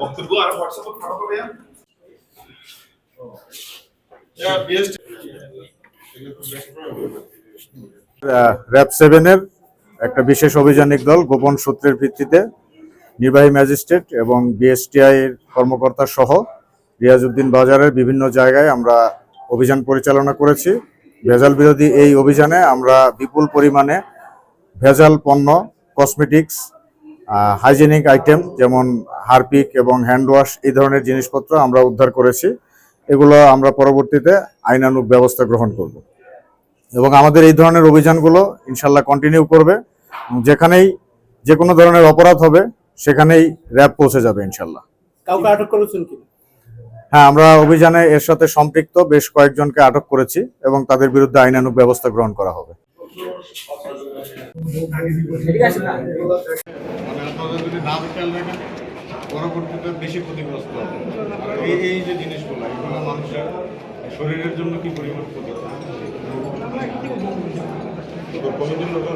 বক্তব্য আর হোয়াটসঅ্যাপে ভাইয়া. র্যাব সেভেনের একটা বিশেষ অভিযানিক দল গোপন সূত্রের ভিত্তিতে নির্বাহী ম্যাজিস্ট্রেট এবং বিএসটিআই এর কর্মকর্তা সহ রিয়াজউদ্দিন বাজারের বিভিন্ন জায়গায় আমরা অভিযান পরিচালনা করেছি ভেজাল বিরোধী এই অভিযানে আমরা বিপুল পরিমাণে ভেজাল পণ্য কসমেটিক্স হাইজেনিক আইটেম যেমন হারপিক এবং হ্যান্ড ওয়াশ এই ধরনের জিনিসপত্র আমরা উদ্ধার করেছি। এগুলো আমরা পরবর্তীতে আইনানুগ ব্যবস্থা গ্রহণ করব। এবং আমাদের এই ধরনের অভিযানগুলো ইনশাল্লাহ কন্টিনিউ করবে। যেখানেই যে কোনো ধরনের অপরাধ হবে সেখানেই র্যাব পৌঁছে যাবে ইনশাল্লাহ কাউকে আটক করেছেন কি হ্যাঁ আমরা অভিযানে এর সাথে সম্পৃক্ত বেশ কয়েকজনকে আটক করেছি এবং তাদের বিরুদ্ধে আইনানুগ ব্যবস্থা গ্রহণ করা হবে। মানে যদি না খেয়াল রাখেন, পরবর্তীতে বেশি ক্ষতিগ্রস্ত হবে। আর এই এই যে জিনিসগুলো, এগুলো মানুষের শরীরের জন্য কি পরিমাণ ক্ষতি কমিটির লোক